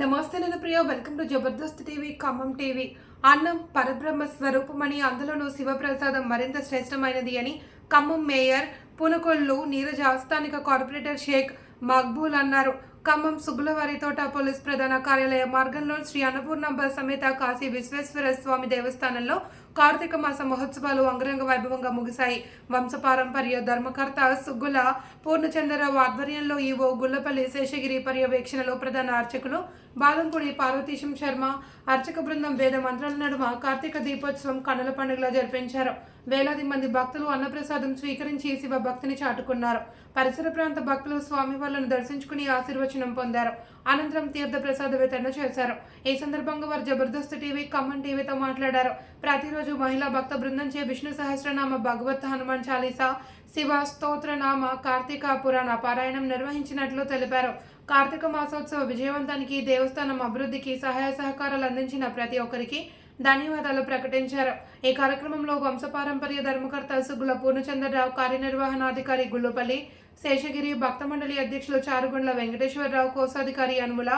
నమస్తే నేను Priya. Welcome to Jabardasth TV Khammam TV. అన్నం పరబ్రహ్మ స్వరూపమని అందులోనూ శివప్రసాదం మరింత శ్రేష్టమైనది అని ఖమ్మం మేయర్ పునకొల్లు నీరజ స్థానిక కార్పొరేటర్ షేక్ మక్బూల్ అన్నారు. ఖమ్మం సుబ్బులవారితోట పోలీస్ ప్రధాన కార్యాలయ మార్గంలో శ్రీ అన్నపూర్ణంబ సమేత కాశీ విశ్వేశ్వర స్వామి దేవస్థానంలో కార్తీక మాస మహోత్సవాలు అంగరంగ వైభవంగా ముగిశాయి. వంశపారంపర్య ధర్మకర్త సుగ్గుల పూర్ణచంద్రరావు ఆధ్వర్యంలో ఈవో గుల్లపల్లి శేషగిరి పర్యవేక్షణలో ప్రధాన అర్చకులు బాదంపూడి పార్వతీశం శర్మ అర్చక బృందం వేద మంత్రాల నడుమ కార్తీక దీపోత్సవం కన్నుల పండుగలో జరిపించారు. వేలాది మంది భక్తులు అన్నప్రసాదం స్వీకరించి శివ భక్తిని చాటుకున్నారు. పరిసర ప్రాంత భక్తులు స్వామి వాళ్ళను దర్శించుకుని ఆశీర్వచనం పొందారు. అనంతరం తీర్థ ప్రసాద వితరణ చేశారు. ఈ సందర్భంగా వారు జబర్దస్త్ టీవీ ఖమ్మం టీవీతో మాట్లాడారు. ప్రతిరోజు మహిళా భక్త బృందం చే విష్ణు సహస్రనామ భగవత్ హనుమాన్ చాలీసా శివ స్తోత్రనామ కార్తీక పురాణ పారాయణం నిర్వహించినట్లు తెలిపారు. కార్తీక మాసోత్సవ విజయవంతానికి దేవస్థానం అభివృద్ధికి సహాయ సహకారాలు అందించిన ప్రతి ఒక్కరికి ధన్యవాదాలు ప్రకటించారు. ఈ కార్యక్రమంలో వంశపారంపర్య ధర్మకర్త సుగుల పూర్ణచంద్రరావు కార్యనిర్వహణాధికారి గుల్లుపల్లి శేషగిరి భక్త మండలి అధ్యక్షులు చారుగుండ్ల వెంకటేశ్వరరావు కోశాధికారి అనుముల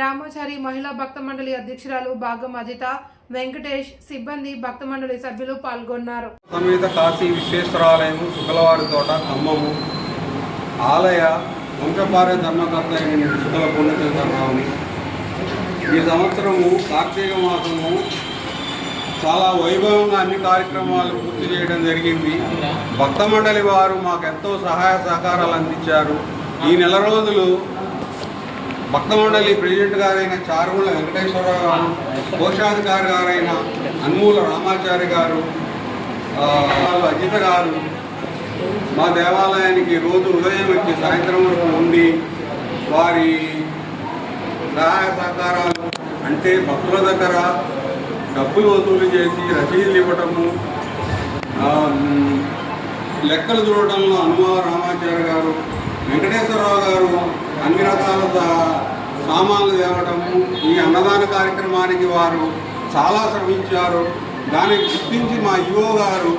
రామాచారి మహిళా భక్త మండలి అధ్యక్షురాలు భాగం అజిత వెంకటేష్ సిబ్బంది భక్త మండలి సభ్యులు పాల్గొన్నారు. సమేత కాశీ విశ్వేశ్వరాలయము శుక్లవారి తోట ఖమ్మము. ఆలయ వంశపార్య ధర్మకర్త అయిన శుక్ల పూర్ణచంద్రరావుని ఈ సంవత్సరము కార్తీక మాసము చాలా వైభవంగా అన్ని కార్యక్రమాలు పూర్తి చేయడం జరిగింది. భక్త మండలి వారు మాకు ఎంతో సహాయ సహకారాలు అందించారు. ఈ నెల రోజులు భక్త ప్రెసిడెంట్ గారైన చారుముల వెంకటేశ్వరరావు గారు కోశాధికారి గారైన అన్మూల రామాచారి గారు అజిత గారు మా దేవాలయానికి రోజు ఉదయం వచ్చి సాయంత్రం వరకు ఉండి వారి సహాయ సహకారాలు అంటే భక్తుల దగ్గర డబ్బులు వసూలు చేసి రసీదులు ఇవ్వటము లెక్కలు చూడటంలో హనుమ రామాచార్య గారు వెంకటేశ్వరరావు గారు అన్ని రకాల సామాన్లు తేవటము ఈ అన్నదాన కార్యక్రమానికి వారు చాలా శ్రమించారు. దానికి గుర్తించి మా యువ గారు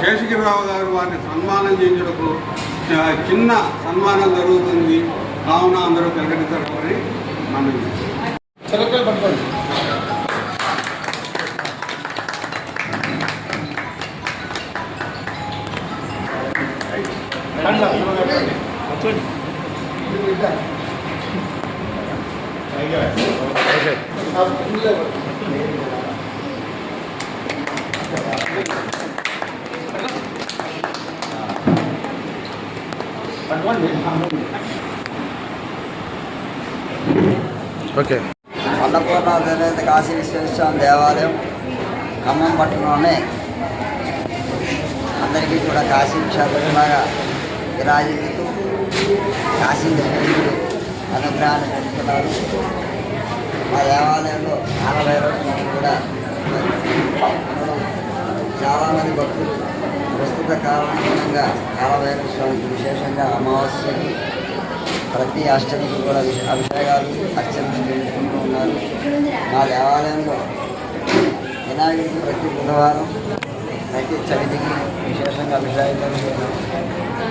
శేషగిరిరావు గారు వారిని సన్మానం చేయించడకు చిన్న సన్మానం జరుగుతుంది. కావున అందరూ ప్రకటించాలని మనం ఓకే. అన్నపూర్ణ కాశీ విశ్వేశ్వర దేవాలయం ఖమ్మం పట్టణంలోనే అందరికీ కూడా కాశీ క్షేత్రంలాగా విరాజిల్లుతూ కాశీ విశ్వేశ్వరుడు అనుగ్రహాన్ని పెంచుతున్నారు. మా దేవాలయంలో నలభై స్వామి కూడా చాలామంది భక్తులు ప్రస్తుత కారణంగా కాలభైరవ స్వామికి విశేషంగా అమావాస్యకి ప్రతి అష్టమికి కూడా అభిషేకాలు అర్చనలు చేసుకుంటూ ఉన్నారు. మా దేవాలయంలో వినాయకుడికి ప్రతి బుధవారం ప్రతి చవితికి విశేషంగా అభిషేకాలు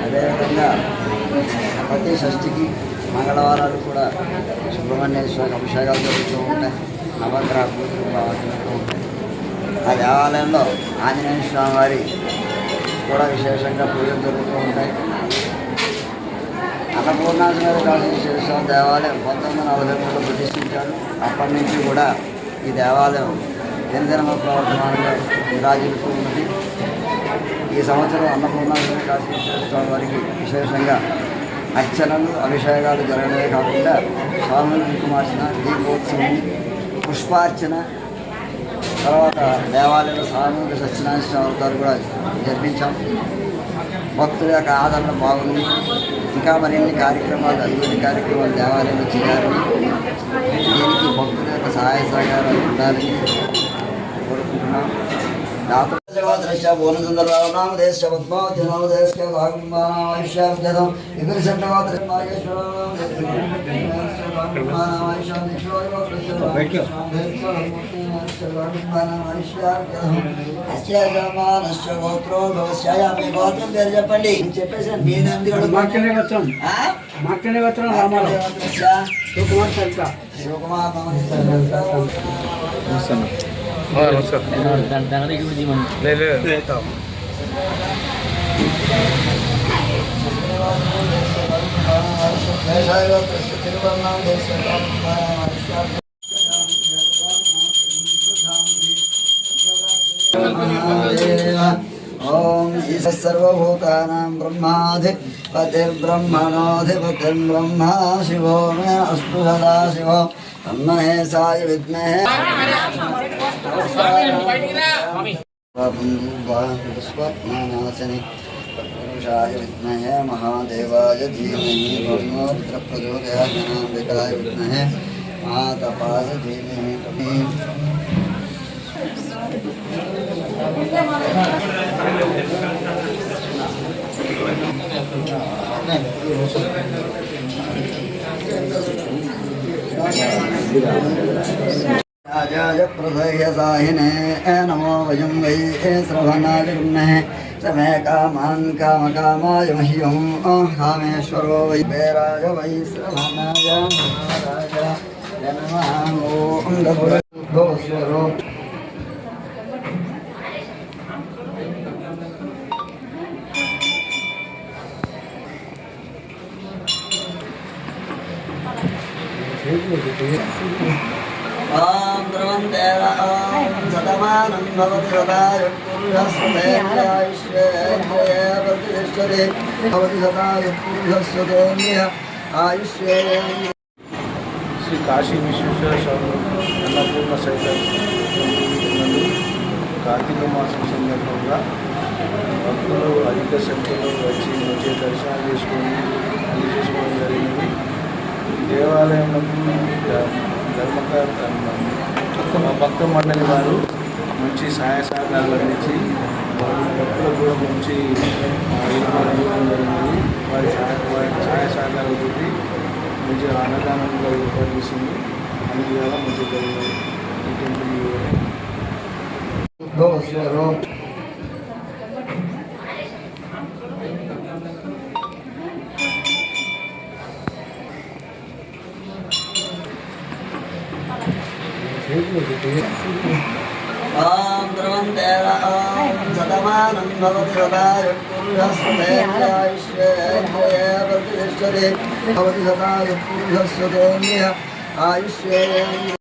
అదేవిధంగా ప్రతి షష్ఠికి మంగళవారాలు కూడా సుబ్రహ్మణ్య స్వామి అభిషేకాలు జరుగుతూ ఉంటాయి. నవగ్రహ పూజలు బాగా జరుగుతూ ఉంటాయి. ఆ దేవాలయంలో ఆంజనేయ స్వామి వారి కూడా విశేషంగా పూజలు జరుగుతూ ఉంటాయి. అన్నపూర్ణాశ్వర కాళేశ్వర దేవాలయం పంతొమ్మిది వందల నలభై మూడులో ప్రతిష్ఠించారు. అప్పటి నుంచి కూడా ఈ దేవాలయం దినదినమ ప్రవర్తనంగా విరాజిల్లుతూ ఉన్నది ఈ సంవత్సరం అన్నపూర్ణాశ్వర కాళేశ్వర స్వామి వారికి విశేషంగా అర్చనలు అభిషేకాలు జరగడమే కాకుండా స్వామి కుంకుమార్చన దీపోత్సవం పుష్పార్చన తర్వాత దేవాలయంలో సామూహిక సత్యనారాయణ స్వామి కూడా జరిపించాం. భక్తుల యొక్క ఆదరణ బాగుంది. ఇంకా మరిన్ని కార్యక్రమాలు అభివృద్ధి కార్యక్రమాలు దేవాలయంలో చేయాలని దీనికి భక్తుల యొక్క సహాయ సహకారాలు ఉండాలని కోరుకుంటున్నాం. దాత గోత్రం గోత్రం పేరు చెప్పండి చెప్పేసి నేను ఎందుకు అడుగుతున్నాను? ఆ? మాట్లాడేవచ్చిన రామారావు శివకుమార్ ओम non so. Eh no, tantangan lagi mo di Brahma शिवो मे अस्तु सदा शिवो ब्रह्मणे साय विद्महे विश्वत्मनाशनि पुरुषाय विद्महे महादेवाय धीमहि भर्णो पुत्रप्रचोदयात् जनाम्बिकाय महातपाय धीमहि Thank. प्रसह्यसाहिने नमो वयं वै श्रवणादिर्महे समे कामान् कामकामाय मह्यं कामेश्वरो वै वैराज वै श्रवणाय महाराज नमः शतमानं भवति सदाय पुरुषस्तेन्द्रियायुष्येन्द्रिये प्रतिष्ठते भवति सदाय पुरुषस्तेन्द्रिय आयुष्येन्द्रिय శ్రీ కాశీ విశ్వేశ్వర స్వామి అన్నపూర్ణ సైతం నందు కార్తీక మాసం సందర్భంగా భక్తులు అధిక సంఖ్యలో వచ్చి వచ్చే దర్శనాలు చేసుకొని అన్ని చేసుకోవడం జరిగింది దేవాలయంలో ధర్మకార భక్త మండలి వారు మంచి సహాయ సహకారాలు అందించి వారి భక్తులకు కూడా మంచి ఏర్పాటు చేయడం జరిగింది వారి వారి సహాయ సహకారాలు సహకారాలతో మంచి అన్నదానంలో ఏర్పాటు చేసింది. అన్ని విధాలా మంచి జరిగింది. ఈ టెంపుల్ ॐ द्रवन्ते ॐ शतमानं भवति सदाय पुरुषस्तेन्द्रियायुष्येन्द्रिये प्रतिष्ठते भवति सदाय पुरुषस्तेन्द्रिय आयुष्येन्द्रिय